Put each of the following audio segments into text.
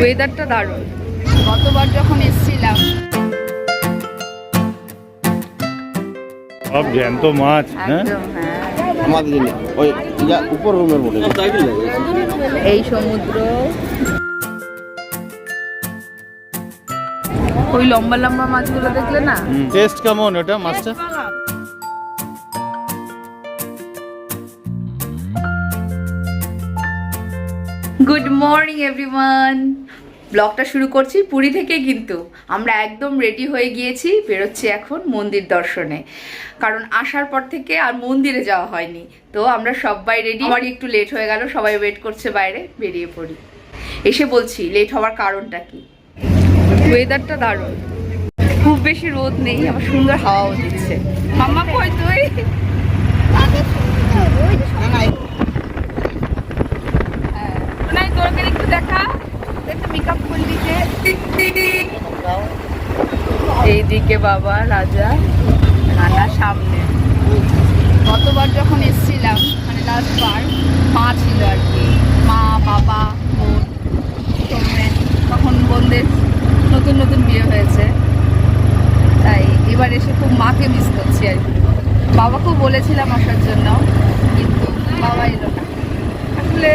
ওয়েদারটা দারুণ। গতবার যখন এসছিলাম। সব জ্যান্ত মাছ হ্যাঁ? হ্যাঁ। আমাদের ওই উপর রুমের মধ্যে। এই সমুদ্র। ওই লম্বা লম্বা মাছগুলো দেখলে না? টেস্ট কেমন ওটা মাছটা? গুড মর্নিং এভরিওয়ান ব্লগটা শুরু করছি পুরী থেকে কিন্তু। আমরা একদম রেডি হয়ে গিয়েছি বেরোচ্ছি এখন মন্দির দর্শনে। কারণ আসার পর থেকে আর মন্দিরে যাওয়া হয়নি। তো আমরা সবাই রেডি আমারই একটু লেট হয়ে গেল সবাই ওয়েট করছে বাইরে বেরিয়ে পড়ি। এসে বলছি লেট হওয়ার কারণটা কি? ওয়েদারটা দারুণ। খুব বেশি রোদ নেই আবার সুন্দর হাওয়াও দিচ্ছে। মাম্মা কই তুই? হ্যাঁ। তোরকে একটু দেখা। একটু মেকআপ করলি এইদিকে বাবা রাজা নানা সামনে। গতবার যখন এসছিলাম মানে লাস্ট বার মা ছিল আর কি। মা বাবা বোন সৌমেন তখন বোনদের নতুন নতুন বিয়ে হয়েছে। তাই এবার এসে খুব মাকে মিস করছি আর কি। বাবাকেও বলেছিলাম আসার জন্য কিন্তু বাবা এলো না। আসলে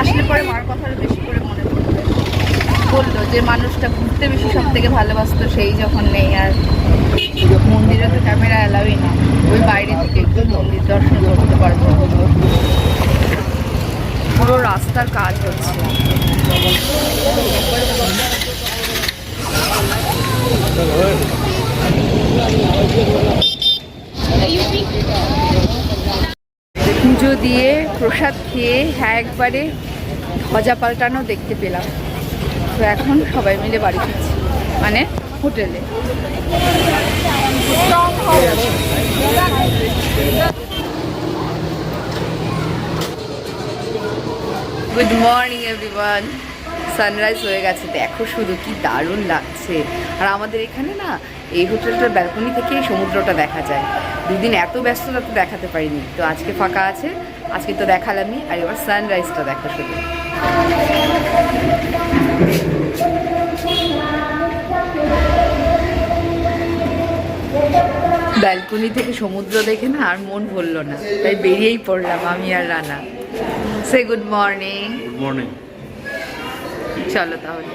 আসলে পরে মার কথা আরও বেশি করে মনে পড়বে বলল যে মানুষটা ঘুরতে বেশি সব থেকে ভালোবাসতো সেই যখন নেই আর মন্দিরে তো ক্যামেরা অ্যালাউই না। ওই বাইরে থেকে একটু মন্দির দর্শন করতে পারব পুরো রাস্তার কাজ হচ্ছে। পুজো দিয়ে প্রসাদ খেয়ে হ্যাঁ একবারে ধ্বজা পাল্টানো দেখতে পেলাম। তো এখন সবাই মিলে বাড়ি ফিরছি মানে হোটেলে। গুড মর্নিং এভরিওয়ান সানরাইজ হয়ে গেছে। দেখো শুধু কি দারুণ লাগছে। আর আমাদের এখানে না, এই হোটেলটার ব্যালকনি থেকে সমুদ্রটা দেখা যায়। দুদিন এত ব্যস্ততা তো দেখাতে পারিনি। তো আজকে ফাঁকা আছে। আজকে তো দেখালামই। আর এবার সানরাইজটা দেখো শুধু। ব্যালকনি থেকে সমুদ্র দেখে না আর মন ভরলো না তাই বেরিয়েই পড়লাম আমি আর রানা সে গুড মর্নিং গুড মর্নিং চলো তাহলে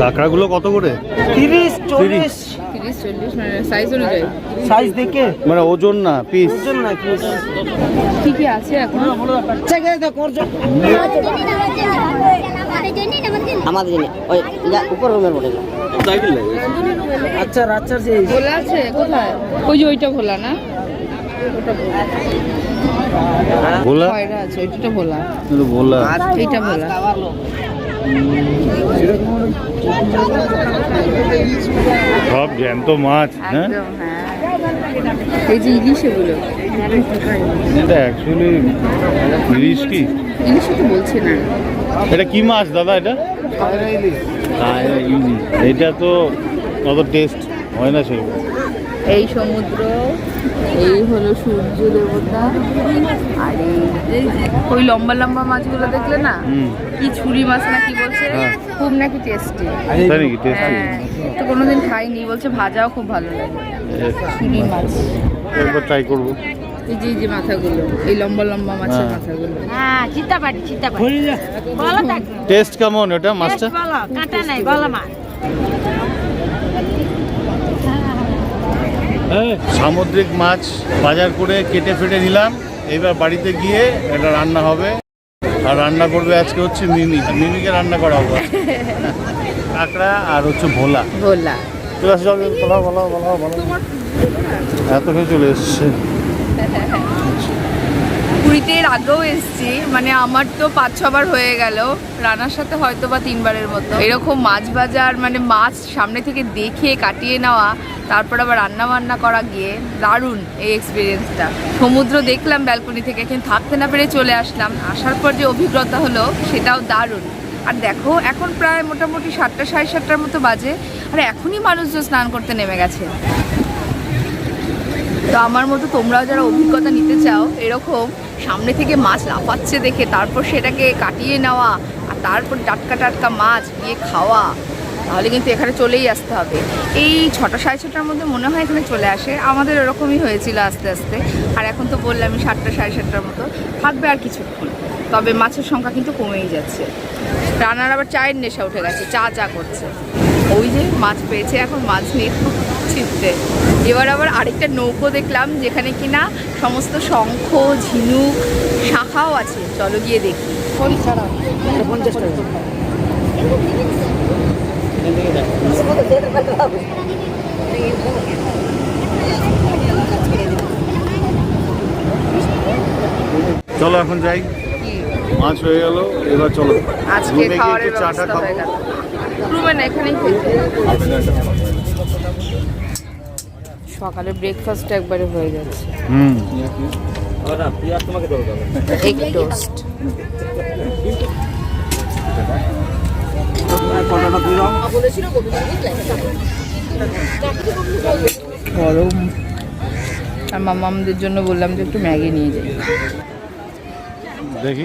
কাঁকড়াগুলো কত করে তিরিশ চল্লিশ তিরিশ চল্লিশ মানে সাইজ অনুযায়ী সাইজ দেখে মানে ওজন না পিস ওজন না পিস কি কি আছে এখন আমাদের জন্য ওই উপর রুমের মধ্যে আচ্ছা আচ্ছা সেই ভোলা আছে কোথায়? ওই যে ওইটা ভোলা না? ভোলা। আছে ওইটা ভোলা। ভোলা। এইটা ভোলা। সব জ্যান্ত মাছ হ্যাঁ? হ্যাঁ। এই যে ইলিশ এগুলো। এটা অ্যাকচুয়ালি ইলিশ কি? ইলিশ তো বলছে না। এটা কি মাছ দাদা এটা? এটা তো অত টেস্ট হয় না সেই। এই সমুদ্র এই হলো সূর্য দেবতা আর এই ওই লম্বা লম্বা মাছগুলো দেখলে না কি ছুরি মাছ না কি বলছে হ্যাঁ। খুব নাকি টেস্টি তাই নাকি টেস্টি হ্যাঁ তো কোনোদিন খাইনি বলছে ভাজাও খুব ভালো লাগে ছুরি মাছ। একবার ট্রাই করব। এই যে যে মাথাগুলো। এই লম্বা লম্বা মাছের হ্যাঁ। হ্যাঁ ভালো টেস্ট কেমন ওটা মাছটা? ভালো কাঁটা নাই ভালো মাছ সামুদ্রিক মাছ বাজার করে কেটে ফেটে নিলাম। এবার বাড়িতে গিয়ে এটা রান্না হবে। আর রান্না করবে আজকে হচ্ছে মিমি। মিমিকে রান্না করা হবে কাঁকড়া আর হচ্ছে ভোলা। ভোলা। চলে আসছে বলা বলা বলা বলা এত খেয়ে চলে এসছে। পুরীতে এর আগেও এসেছি। মানে আমার তো পাঁচ ছবার হয়ে গেল। রানার সাথে হয়তো বা তিনবারের মতো। এরকম মাছ বাজার মানে মাছ সামনে থেকে দেখে কাটিয়ে নেওয়া, তারপর আবার রান্না বান্না করা গিয়ে দারুণ এই এক্সপিরিয়েন্সটা সমুদ্র দেখলাম ব্যালকনি থেকে, কিন্তু থাকতে না পেরে চলে আসলাম। আসার পর যে অভিজ্ঞতা হলো, সেটাও দারুণ। আর দেখো, এখন প্রায় মোটামুটি সাতটা, সাড়ে সাতটার মতো বাজে। আর এখনই মানুষজন স্নান করতে নেমে গেছে। তো আমার মতো তোমরাও যারা অভিজ্ঞতা নিতে চাও, এরকম সামনে থেকে মাছ লাফাচ্ছে দেখে, তারপর সেটাকে কাটিয়ে নেওয়া আর তারপর টাটকা টাটকা মাছ গিয়ে খাওয়া, তাহলে কিন্তু এখানে চলেই আসতে হবে। এই ছটা সাড়ে ছটার মধ্যে মনে হয় এখানে চলে আসে। আমাদের এরকমই হয়েছিল আস্তে আস্তে। আর এখন তো বললামই সাতটা সাড়ে সাতটার মতো। থাকবে আর কিছুক্ষণ। তবে মাছের সংখ্যা কিন্তু কমেই যাচ্ছে। রান্নার আবার চায়ের নেশা উঠে গেছে, চা চা করছে। ওই যে মাছ পেয়েছে এখন মাছ নিয়ে ছিটতে। এবার আবার আরেকটা নৌকো দেখলাম যেখানে কিনা সমস্ত শঙ্খ ঝিনুক শাখাও আছে। চলো গিয়ে দেখি। পঞ্চাশ চলো এখন যাই। মাছ হয়ে গেল এবার চলো। আজকে খাওয়ারের চাটা খাব। রুমে না এখানেই খেয়েছি সকালে ব্রেকফাস্ট একবারে হয়ে যাচ্ছে হুম। এগ টোস্ট আর মামামদের জন্য বললাম যে একটু ম্যাগি নিয়ে যাই। দেখি।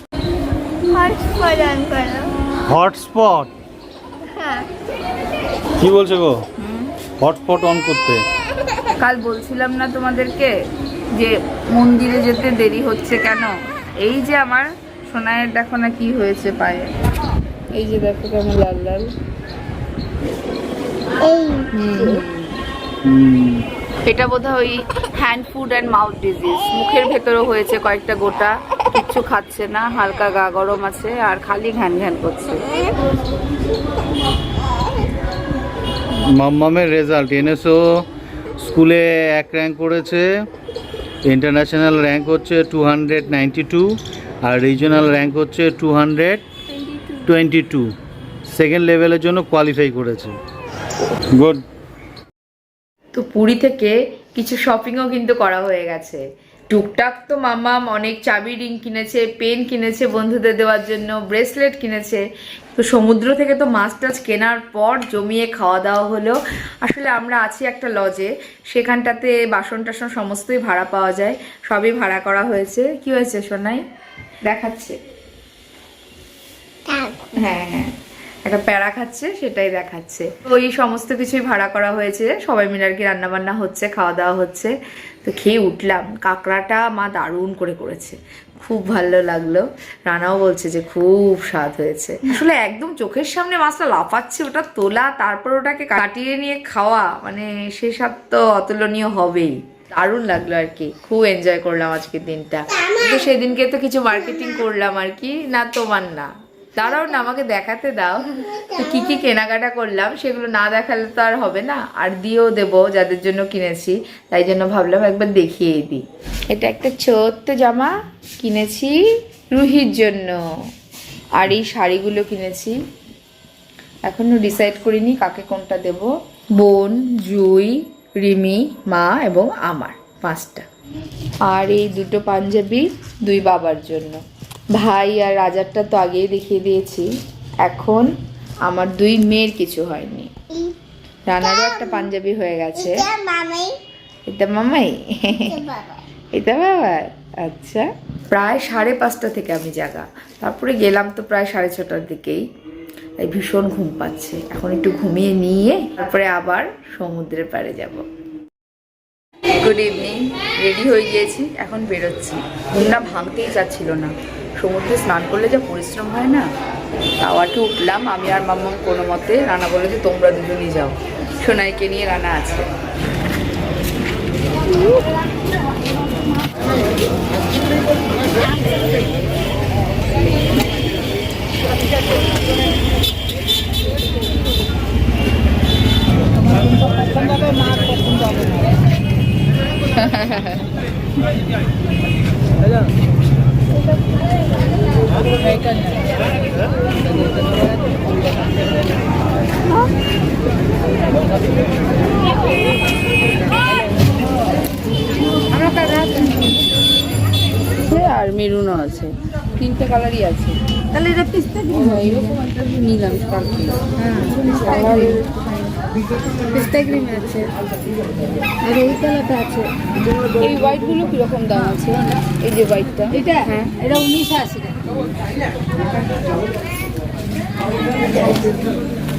হটস্পট কি বলছে গো? হটস্পট অন করতে। কাল বলছিলাম না তোমাদেরকে যে মন্দিরে যেতে দেরি হচ্ছে কেন? এই যে আমার সোনায়ের দেখো না কি হয়েছে পায়ে। এই যে দেখো কেমন লাল লাল। হুম। এটা বোধহয় ওই hand foot and mouth disease মুখের ভেতরও হয়েছে কয়েকটা গোটা। কিচ্ছু খাচ্ছে না হালকা গা গরম আছে আর খালি ঘ্যান ঘ্যান করছে। মাম্মামের রেজাল্ট এনেছো স্কুলে এক র্যাঙ্ক করেছে ইন্টারন্যাশনাল র্যাঙ্ক হচ্ছে টু হান্ড্রেড নাইনটি টু আর রিজনাল র্যাঙ্ক হচ্ছে two hundred twenty two. Second লেভেলের জন্য কোয়ালিফাই করেছে। গুড তো পুরী থেকে কিছু শপিংও কিন্তু করা হয়ে গেছে। টুকটাক তো মামাম অনেক চাবি রিং কিনেছে পেন কিনেছে বন্ধুদের দেওয়ার জন্য ব্রেসলেট কিনেছে। তো সমুদ্র থেকে তো মাছ টাছ কেনার পর জমিয়ে খাওয়া দাওয়া হলো। আসলে আমরা আছি একটা লজে সেখানটাতে বাসন টাসন সমস্তই ভাড়া পাওয়া যায় সবই ভাড়া করা হয়েছে। কি হয়েছে সোনাই? দেখাচ্ছে। হ্যাঁ হ্যাঁ। একটা প্যারা খাচ্ছে, সেটাই দেখাচ্ছে। ওই সমস্ত কিছুই ভাড়া করা হয়েছে, সবাই মিলে আর কি রান্না বান্না হচ্ছে, খাওয়া দাওয়া হচ্ছে। তো খেয়ে উঠলাম, কাঁকড়াটা মা দারুণ করে করেছে। খুব ভালো লাগল। রানাও বলছে যে খুব স্বাদ হয়েছে। আসলে একদম চোখের সামনে মাছটা লাফাচ্ছে, ওটা তোলা, তারপর ওটাকে কাটিয়ে নিয়ে খাওয়া মানে সে স্বাদ তো অতুলনীয় হবেই। দারুণ লাগল আর কি। খুব এনজয় করলাম আজকের দিনটা। তো সেদিনকে তো কিছু মার্কেটিং করলাম আর কি, না তোমার না। দাঁড়াও না, আমাকে দেখাতে দাও। তো কি কি কেনাকাটা করলাম, সেগুলো না দেখালে তো আর হবে না। আর দিয়েও দেবো, যাদের জন্য কিনেছি। তাই জন্য ভাবলাম একবার দেখিয়ে দিই। এটা একটা ছোট্ট জামা কিনেছি রুহির জন্য। আর এই শাড়িগুলো কিনেছি। এখনও ডিসাইড করিনি কাকে কোনটা দেব। বোন, জুই, রিমি, মা এবং আমার, পাঁচটা। আর এই দুটো পাঞ্জাবি দুই বাবার জন্য। ভাই আর রাজারটা তো আগেই দেখিয়ে দিয়েছি। এখন আমার দুই মেয়ের কিছু হয়নি। রানারও একটা পাঞ্জাবি হয়ে গেছে। এটা মামাই। এটা বাবা। আচ্ছা। প্রায় সাড়ে পাঁচটা থেকে আমি জাগা। তারপরে গেলাম তো প্রায় সাড়ে ছটার দিকেই। তাই ভীষণ ঘুম পাচ্ছে। এখন একটু ঘুমিয়ে নিয়ে তারপরে আবার সমুদ্রের পাড়ে যাব। গুড ইভিনিং রেডি হয়ে গিয়েছি। এখন বেরোচ্ছি। ঘুমটা ভাঙতেই চাচ্ছিল না। সমুদ্রে স্নান করলে যা পরিশ্রম হয় না তাওয়াকে উঠলাম। আমি আর মাম্মাম কোনো মতে রানা বলে যে, তোমরা দুজনই যাও। সোনাইকে নিয়ে রানা আছে। হয় আর মেরুনও আছে। তিনটে কালারই আছে। তাহলে এটা পিস্তা হ্যাঁ, এরকম একটা নিলাম স্পার্কল পিস্তা ক্রিম আছে। আর এই কালারটা আছে। এই হোয়াইটগুলো কীরকম দাম আছে? এই যে হোয়াইটটা এটা? হ্যাঁ। এটা উনিশশো আশি টাকা।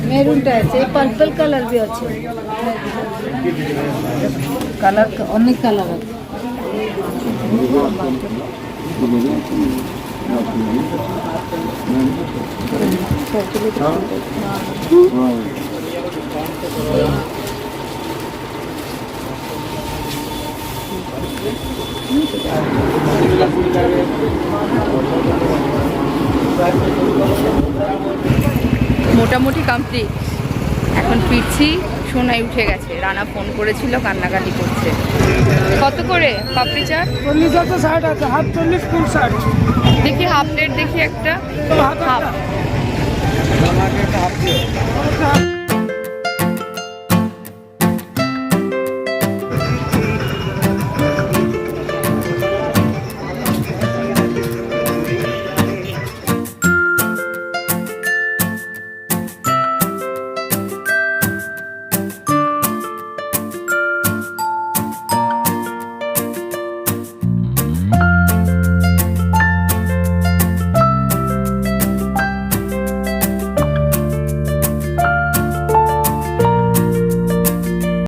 মেরুনটা আছে পার্পল কালার भी আছে। কালার অনেক কালার আছে। মোটামুটি কমপ্লিট এখন ফিরছি সোনাই উঠে গেছে। রানা ফোন করেছিল কান্নাকাটি করছে। কত করে? পাপড়ি চাট? চল্লিশ আছে ষাট আছে। হাফ চল্লিশ ফুল ষাট। দেখি হাফ প্লেট দেখি একটা। হাফ